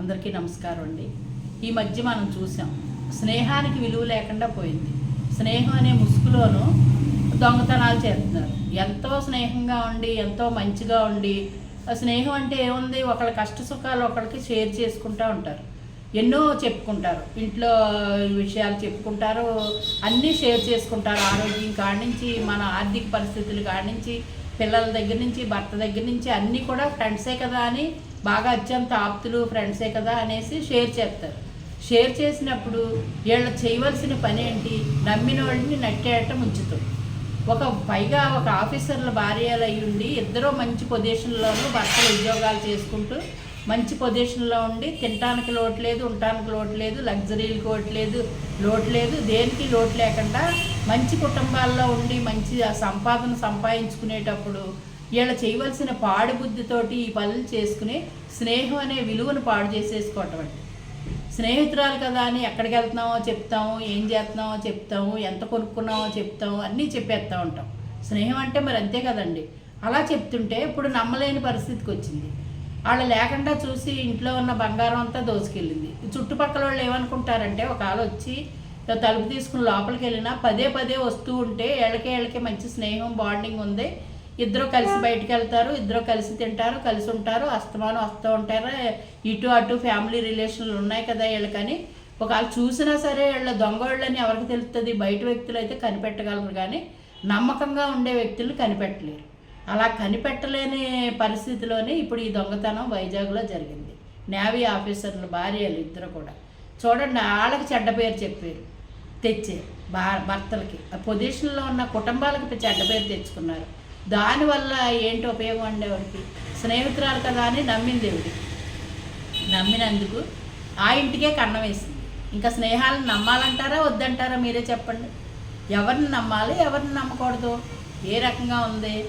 అందరికీ నమస్కారం అండి. ఈ మధ్య మనం చూసాం స్నేహానికి విలువ లేకుండా పోయింది. స్నేహం అనే ముసుగులోను దొంగతనాలు చేస్తున్నారు. ఎంతో స్నేహంగా ఉండి ఎంతో మంచిగా ఉండి స్నేహం అంటే ఏముంది? ఒకళ్ళ కష్ట సుఖాలు ఒకళ్ళకి షేర్ చేసుకుంటూ ఉంటారు. ఎన్నో చెప్పుకుంటారు. ఇంట్లో విషయాలు చెప్పుకుంటారు. అన్నీ షేర్ చేసుకుంటారు. ఆరోగ్యం కాడి నుంచి మన ఆర్థిక పరిస్థితులు కాడి నుంచి పిల్లల దగ్గర నుంచి భర్త దగ్గర నుంచి అన్నీ కూడా ఫ్రెండ్సే కదా అని బాగా అత్యంత ఆప్తులు ఫ్రెండ్సే కదా అనేసి షేర్ చేస్తారు. షేర్ చేసినప్పుడు వీళ్ళు చేయవలసిన పని ఏంటి? నమ్మిన వాళ్ళని నట్టేయటం ఉంచుతాం. ఒక పైగా ఒక ఆఫీసర్ల భార్యలు అయి ఉండి ఇద్దరు మంచి పొజిషన్లోనూ భర్తలు ఉద్యోగాలు చేసుకుంటూ మంచి పొజిషన్లో ఉండి తినటానికి లోటు లేదు ఉండటానికి లోటు లేదు లగ్జరీలకు లోటు లేదు లోటు లేదు దేనికి లోటు లేకుండా మంచి కుటుంబాల్లో ఉండి మంచి ఆ సంపాదన సంపాదించుకునేటప్పుడు వీళ్ళ చేయవలసిన పాడు బుద్ధితోటి ఈ పనులు చేసుకుని స్నేహం అనే విలువను పాడు చేసేసుకోవటం అండి. స్నేహితురాలు కదా అని ఎక్కడికి వెళ్తున్నామో చెప్తాము ఏం చేస్తున్నామో చెప్తాము ఎంత కొనుక్కున్నామో చెప్తాము అన్నీ చెప్పేస్తూ ఉంటాం. స్నేహం అంటే మరి అంతే కదండి. అలా చెప్తుంటే ఇప్పుడు నమ్మలేని పరిస్థితికి వచ్చింది. వాళ్ళు లేకుండా చూసి ఇంట్లో ఉన్న బంగారం అంతా దోసుకెళ్ళింది. చుట్టుపక్కల వాళ్ళు ఏమనుకుంటారంటే ఒక ఆలు వచ్చి తలుపు తీసుకుని లోపలికి వెళ్ళినా పదే పదే వస్తూ ఉంటే ఏళ్ళకే ఏళ్ళకే మంచి స్నేహం బాండింగ్ ఉంది. ఇద్దరు కలిసి బయటికి వెళ్తారు ఇద్దరు కలిసి తింటారు కలిసి ఉంటారు అస్తమానం వస్తూ ఉంటారు. ఇటు అటు ఫ్యామిలీ రిలేషన్లు ఉన్నాయి కదా వీళ్ళకని. ఒకవేళ చూసినా సరే వీళ్ళ దొంగోళ్ళని ఎవరికి తెలుస్తుంది బయట వ్యక్తులు అయితే కనిపెట్టగలరు కానీ నమ్మకంగా ఉండే వ్యక్తులు కనిపెట్టలేరు. అలా కనిపెట్టలేని పరిస్థితిలోనే ఇప్పుడు ఈ దొంగతనం వైజాగ్లో జరిగింది. నేవీ ఆఫీసర్లు భార్యలు ఇద్దరు కూడా. చూడండి వాళ్ళకి చెడ్డ పేరు చెప్పారు తెచ్చారు భా భర్తలకి. పొజిషన్లో ఉన్న కుటుంబాలకి చెడ్డ పేరు తెచ్చుకున్నారు. దానివల్ల ఏంటి ఉపయోగం ఉండేవాడికి స్నేహితురాలు కదా అని నమ్మింది దేవుడి. నమ్మినందుకు ఆ ఇంటికే కన్నం వేసింది. ఇంకా స్నేహాలను నమ్మాలంటారా వద్దంటారా మీరే చెప్పండి. ఎవరిని నమ్మాలి ఎవరిని నమ్మకూడదు? ఏ రకంగా ఉంది?